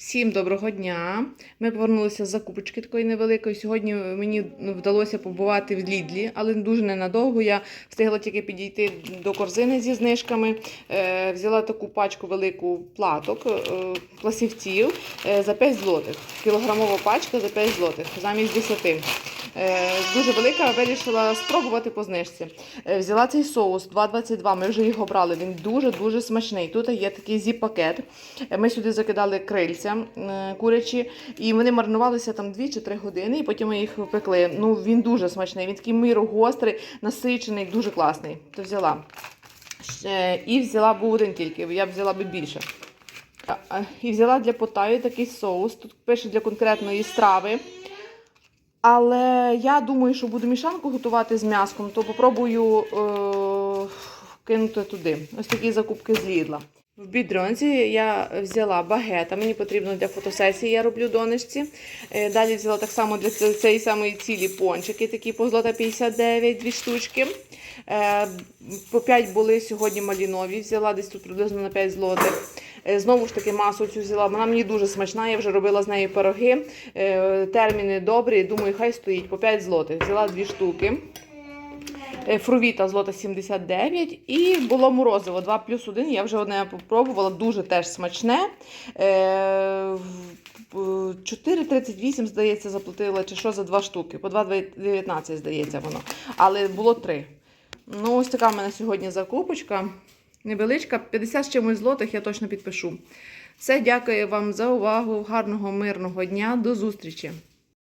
Всім доброго дня. Ми повернулися з закупочки такої невеликої. Сьогодні мені вдалося побувати в Лідлі, але дуже ненадовго. Я встигла тільки підійти до корзини зі знижками. Е, взяла таку пачку велику платок, е, пласівців е, за 5 злотих. Кілограмова пачка за 5 злотих, замість 10. Е, дуже велика, вирішила спробувати по знижці. Е, взяла цей соус 2,22, ми вже його брали. Він дуже-дуже смачний. Тут є такий зіп-пакет. Е, Ми сюди закидали крильця курячі, і вони маринувалися там 2 чи 3 години, і потім ми їх пекли. Ну, він дуже смачний, він такий мирогострий, насичений, дуже класний. То взяла. І взяла був один тільки, я б взяла би більше. І взяла для потаю такий соус. Тут пише для конкретної страви. Але я думаю, що буду мішанку готувати з м'яском, то попробую е- кинути туди. Ось такі закупки з Лідла. В бідронці я взяла багета, мені потрібно для фотосесії, я роблю донечці. Е, Далі взяла так само для цієї самої цілі пончики, такі по злота 59, дві штучки. Е, По 5 були сьогодні малінові, взяла десь тут приблизно на 5 злотих. Е, Знову ж таки, масу цю взяла. Вона мені дуже смачна, я вже робила з нею пироги. Е, Терміни добрі, думаю, хай стоїть по 5 злотих. Взяла дві штуки. Е, Фрувіта злота 79 і було морозиво 2 плюс 1. Я вже одне попробувала, дуже теж смачне. Е, в- в- 4,38, здається, заплатила чи що за два штуки. По 2,19, здається, воно. Але було три. Ну, ось така в мене сьогодні закупочка. Невеличка, 50 з чимось злотих, я точно підпишу. Все, дякую вам за увагу. Гарного, мирного дня. До зустрічі!